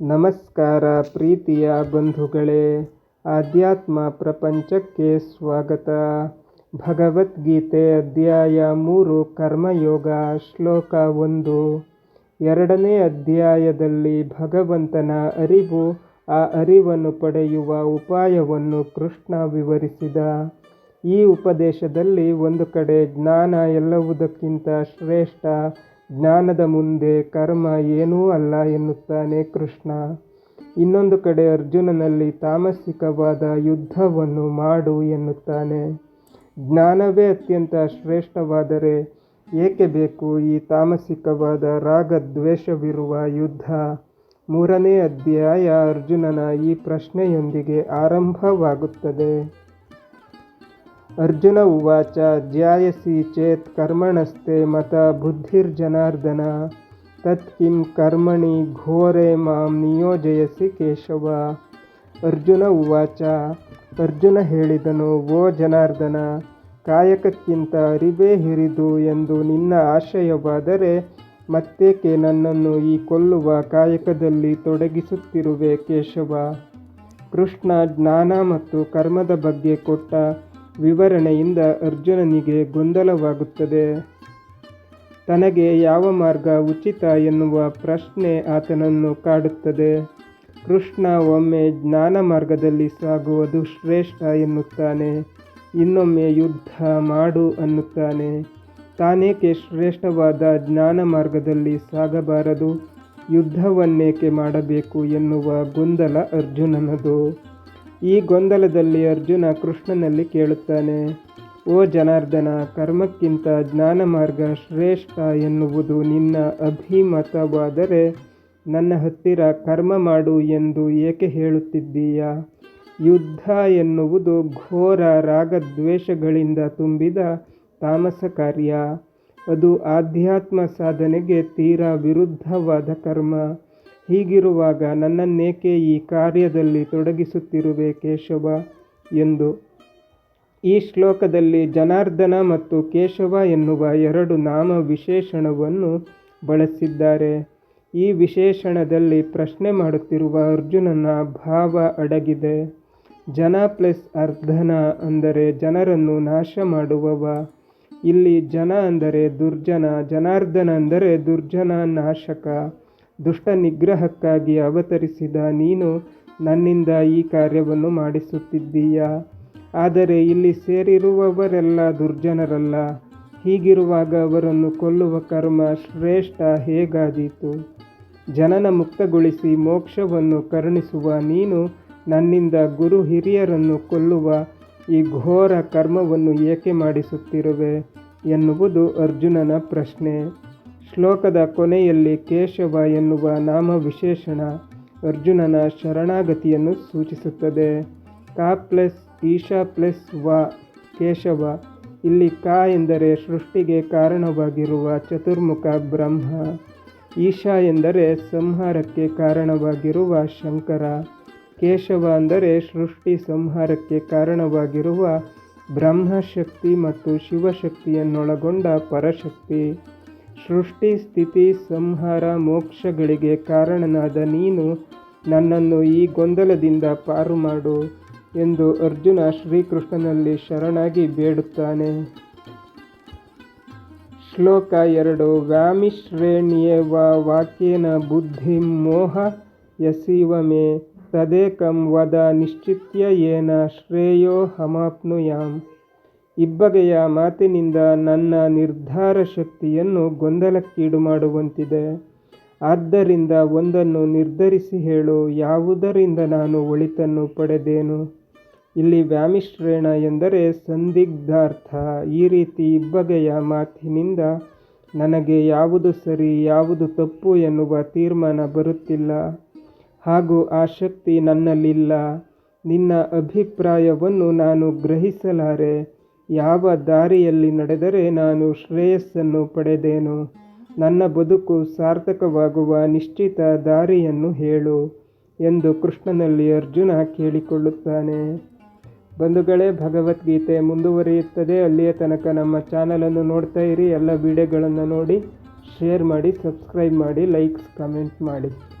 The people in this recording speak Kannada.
ನಮಸ್ಕಾರ ಪ್ರೀತಿಯ ಬಂಧುಗಳೇ, ಆಧ್ಯಾತ್ಮ ಪ್ರಪಂಚಕ್ಕೆ ಸ್ವಾಗತ. ಭಗವದ್ಗೀತೆ ಅಧ್ಯಾಯ ಮೂರು, ಕರ್ಮಯೋಗ, ಶ್ಲೋಕ ಒಂದು. ಎರಡನೇ ಅಧ್ಯಾಯದಲ್ಲಿ ಭಗವಂತನ ಅರಿವು, ಆ ಅರಿವನ್ನು ಪಡೆಯುವ ಉಪಾಯವನ್ನು ಕೃಷ್ಣ ವಿವರಿಸಿದ. ಈ ಉಪದೇಶದಲ್ಲಿ ಒಂದು ಕಡೆ ಜ್ಞಾನ ಎಲ್ಲವುದಕ್ಕಿಂತ ಶ್ರೇಷ್ಠ ಜ್ಞಾನದ ಮುಂದೆ ಕರ್ಮ ಏನೂ ಅಲ್ಲ ಎನ್ನುತ್ತಾನೆ ಕೃಷ್ಣ. ಇನ್ನೊಂದು ಕಡೆ ಅರ್ಜುನನಲ್ಲಿ ತಾಮಸಿಕವಾದ ಯುದ್ಧವನ್ನು ಮಾಡು ಎನ್ನುತ್ತಾನೆ. ಜ್ಞಾನವೇ ಅತ್ಯಂತ ಶ್ರೇಷ್ಠವಾದರೆ ಏಕೆ ಬೇಕು ಈ ತಾಮಸಿಕವಾದ ರಾಗದ್ವೇಷವಿರುವ ಯುದ್ಧ? ಮೂರನೇ ಅಧ್ಯಾಯ ಅರ್ಜುನನ ಈ ಪ್ರಶ್ನೆಯೊಂದಿಗೆ ಆರಂಭವಾಗುತ್ತದೆ. ಅರ್ಜುನ ಉವಾಚ, ಜ್ಯಾಯಸಿ ಚೇತ್ ಕರ್ಮಣಸ್ತೆ ಮತ ಬುದ್ಧಿರ್ಜನಾರ್ದನ. ತತ್ ಕಿಂ ಕರ್ಮಣಿ ಘೋರೆ ಮಾಂ ನಿಯೋಜಯಸಿ ಕೇಶವ. ಅರ್ಜುನ ಉವಾಚ, ಅರ್ಜುನ ಹೇಳಿದನು, ಓ ಜನಾರ್ದನ, ಕಾಯಕಕ್ಕಿಂತ ಅರಿವೇ ಹಿರಿದು ಎಂದು ನಿನ್ನ ಆಶಯವಾದರೆ ಮತ್ತೇಕೆ ನನ್ನನ್ನು ಈ ಕೊಲ್ಲುವ ಕಾಯಕದಲ್ಲಿ ತೊಡಗಿಸುತ್ತಿರುವೆ ಕೇಶವ? ಕೃಷ್ಣ ಜ್ಞಾನ ಮತ್ತು ಕರ್ಮದ ಬಗ್ಗೆ ಕೊಟ್ಟ ವಿವರಣೆಯಿಂದ ಅರ್ಜುನನಿಗೆ ಗೊಂದಲವಾಗುತ್ತದೆ. ತನಗೆ ಯಾವ ಮಾರ್ಗ ಉಚಿತ ಎನ್ನುವ ಪ್ರಶ್ನೆ ಆತನನ್ನು ಕಾಡುತ್ತದೆ. ಕೃಷ್ಣ ಒಮ್ಮೆ ಜ್ಞಾನ ಮಾರ್ಗದಲ್ಲಿ ಸಾಗುವುದು ಶ್ರೇಷ್ಠ ಎನ್ನುತ್ತಾನೆ. ಇನ್ನೊಮ್ಮೆ ಯುದ್ಧ ಮಾಡು ಅನ್ನುತ್ತಾನೆ. ತಾನೇಕೆ ಶ್ರೇಷ್ಠವಾದ ಜ್ಞಾನ ಮಾರ್ಗದಲ್ಲಿ ಸಾಗಬಾರದು? ಯುದ್ಧವನ್ನೇಕೆ ಮಾಡಬೇಕು ಎನ್ನುವ ಗೊಂದಲ ಅರ್ಜುನನದು. ಈ ಗೊಂದಲದಲ್ಲಿ ಅರ್ಜುನ ಕೃಷ್ಣನಲ್ಲಿ ಕೇಳುತ್ತಾನೆ, ಓ ಜನಾರ್ದನ, ಕರ್ಮಕ್ಕಿಂತ ಜ್ಞಾನ ಮಾರ್ಗ ಶ್ರೇಷ್ಠ ಎನ್ನುವುದು ನಿನ್ನ ಅಭಿಮತವಾದರೆ ನನ್ನ ಹತ್ತಿರ ಕರ್ಮ ಮಾಡು ಎಂದು ಏಕೆ ಹೇಳುತ್ತಿದ್ದೀಯಾ? ಯುದ್ಧ ಎನ್ನುವುದು ಘೋರ ರಾಗದ್ವೇಷಗಳಿಂದ ತುಂಬಿದ ತಾಮಸ ಕಾರ್ಯ ಅದು ಆಧ್ಯಾತ್ಮ ಸಾಧನೆಗೆ ತೀರಾ ವಿರುದ್ಧವಾದ ಕರ್ಮ. ಹೀಗಿರುವಾಗ ನನ್ನನ್ನೇಕೆ ಈ ಕಾರ್ಯದಲ್ಲಿ ತೊಡಗಿಸುತ್ತಿರುವೆ ಕೇಶವ? ಎಂದು. ಈ ಶ್ಲೋಕದಲ್ಲಿ ಜನಾರ್ದನ ಮತ್ತು ಕೇಶವ ಎನ್ನುವ ಎರಡು ನಾಮ ವಿಶೇಷಣವನ್ನು ಬಳಸಿದ್ದಾರೆ. ಈ ವಿಶೇಷಣದಲ್ಲಿ ಪ್ರಶ್ನೆ ಮಾಡುತ್ತಿರುವ ಅರ್ಜುನನ ಭಾವ ಅಡಗಿದೆ. ಜನ ಪ್ಲಸ್ ಅರ್ಧನ ಅಂದರೆ ಜನರನ್ನು ನಾಶ ಮಾಡುವವ. ಇಲ್ಲಿ ಜನ ಅಂದರೆ ದುರ್ಜನ, ಜನಾರ್ದನ ಅಂದರೆ ದುರ್ಜನ ನಾಶಕ. ದುಷ್ಟ ನಿಗ್ರಹಕ್ಕಾಗಿ ಅವತರಿಸಿದ ನೀನು ನನ್ನಿಂದ ಈ ಕಾರ್ಯವನ್ನು ಮಾಡಿಸುತ್ತಿದ್ದೀಯಾ. ಆದರೆ ಇಲ್ಲಿ ಸೇರಿರುವವರೆಲ್ಲ ದುರ್ಜನರಲ್ಲ. ಹೀಗಿರುವಾಗ ಅವರನ್ನು ಕೊಲ್ಲುವ ಕರ್ಮ ಶ್ರೇಷ್ಠ ಹೇಗಾದೀತು? ಜನನ ಮುಕ್ತಗೊಳಿಸಿ ಮೋಕ್ಷವನ್ನು ಕರುಣಿಸುವ ನೀನು ನನ್ನಿಂದ ಗುರು ಹಿರಿಯರನ್ನು ಕೊಲ್ಲುವ ಈ ಘೋರ ಕರ್ಮವನ್ನು ಏಕೆ ಮಾಡಿಸುತ್ತಿರುವೆ ಎನ್ನುವುದು ಅರ್ಜುನನ ಪ್ರಶ್ನೆ. ಶ್ಲೋಕದ ಕೊನೆಯಲ್ಲಿ ಕೇಶವ ಎನ್ನುವ ನಾಮ ವಿಶೇಷಣ ಅರ್ಜುನನ ಶರಣಾಗತಿಯನ್ನು ಸೂಚಿಸುತ್ತದೆ. ಕಾ ಪ್ಲಸ್ ಈಶಾ ಪ್ಲಸ್ ವ ಕೇಶವ. ಇಲ್ಲಿ ಕಾ ಎಂದರೆ ಸೃಷ್ಟಿಗೆ ಕಾರಣವಾಗಿರುವ ಚತುರ್ಮುಖ ಬ್ರಹ್ಮ. ಈಶಾ ಎಂದರೆ ಸಂಹಾರಕ್ಕೆ ಕಾರಣವಾಗಿರುವ ಶಂಕರ. ಕೇಶವ ಅಂದರೆ ಸೃಷ್ಟಿ ಸಂಹಾರಕ್ಕೆ ಕಾರಣವಾಗಿರುವ ಬ್ರಹ್ಮಶಕ್ತಿ ಮತ್ತು ಶಿವಶಕ್ತಿಯನ್ನೊಳಗೊಂಡ ಪರಶಕ್ತಿ. ಸೃಷ್ಟಿ, ಸ್ಥಿತಿ, ಸಂಹಾರ, ಮೋಕ್ಷಗಳಿಗೆ ಕಾರಣನಾದ ನೀನು ನನ್ನನ್ನು ಈ ಗೊಂದಲದಿಂದ ಪಾರು ಮಾಡು ಎಂದು ಅರ್ಜುನ ಶ್ರೀಕೃಷ್ಣನಲ್ಲಿ ಶರಣಾಗಿ ಬೇಡುತ್ತಾನೆ. ಶ್ಲೋಕ ಎರಡು ವ್ಯಾಮಿಶ್ರೇಣಿಯೇವ ವಾಕ್ಯೇನ ಬುದ್ಧಿ ಮೋಹ ಯಸೀವ ಮೇ, ತದೇಕಂ ವದ ನಿಶ್ಚಿತ್ಯ ಏನ ಶ್ರೇಯೋ ಹಮಾಪ್ನುಯಾಂ ಇಬ್ಬಗೆಯ ಮಾತಿನಿಂದ ನನ್ನ ನಿರ್ಧಾರ ಶಕ್ತಿಯನ್ನು ಗೊಂದಲಕ್ಕೀಡು ಮಾಡುವಂತಿದೆ. ಆದ್ದರಿಂದ ಒಂದನ್ನು ನಿರ್ಧರಿಸಿ ಹೇಳು, ಯಾವುದರಿಂದ ನಾನು ಒಳಿತನ್ನು ಪಡೆದೇನು? ಇಲ್ಲಿ ವ್ಯಾಮಿಶ್ರೇಣ ಎಂದರೆ ಸಂದಿಗ್ಧಾರ್ಥ. ಈ ರೀತಿ ಇಬ್ಬಗೆಯ ಮಾತಿನಿಂದ ನನಗೆ ಯಾವುದು ಸರಿ, ಯಾವುದು ತಪ್ಪು ಎನ್ನುವ ತೀರ್ಮಾನ ಬರುತ್ತಿಲ್ಲ. ಹಾಗೂ ಆ ಶಕ್ತಿ ನನ್ನಲ್ಲಿಲ್ಲ. ನಿನ್ನ ಅಭಿಪ್ರಾಯವನ್ನು ನಾನು ಗ್ರಹಿಸಲಾರೆ. ಯಾವ ದಾರಿಯಲ್ಲಿ ನಡೆದರೆ ನಾನು ಶ್ರೇಯಸ್ಸನ್ನು ಪಡೆದೇನು? ನನ್ನ ಬದುಕು ಸಾರ್ಥಕವಾಗುವ ನಿಶ್ಚಿತ ದಾರಿಯನ್ನು ಹೇಳು ಎಂದು ಕೃಷ್ಣನಲ್ಲಿ ಅರ್ಜುನ ಕೇಳಿಕೊಳ್ಳುತ್ತಾನೆ. ಬಂಧುಗಳೇ, ಭಗವದ್ಗೀತೆ ಮುಂದುವರಿಯುತ್ತದೆ. ಅಲ್ಲಿಯ ತನಕ ನಮ್ಮ ಚಾನಲನ್ನು ನೋಡ್ತಾ ಇರಿ. ಎಲ್ಲ ವಿಡಿಯೋಗಳನ್ನು ನೋಡಿ, ಶೇರ್ ಮಾಡಿ, ಸಬ್ಸ್ಕ್ರೈಬ್ ಮಾಡಿ, ಲೈಕ್ಸ್, ಕಮೆಂಟ್ ಮಾಡಿ.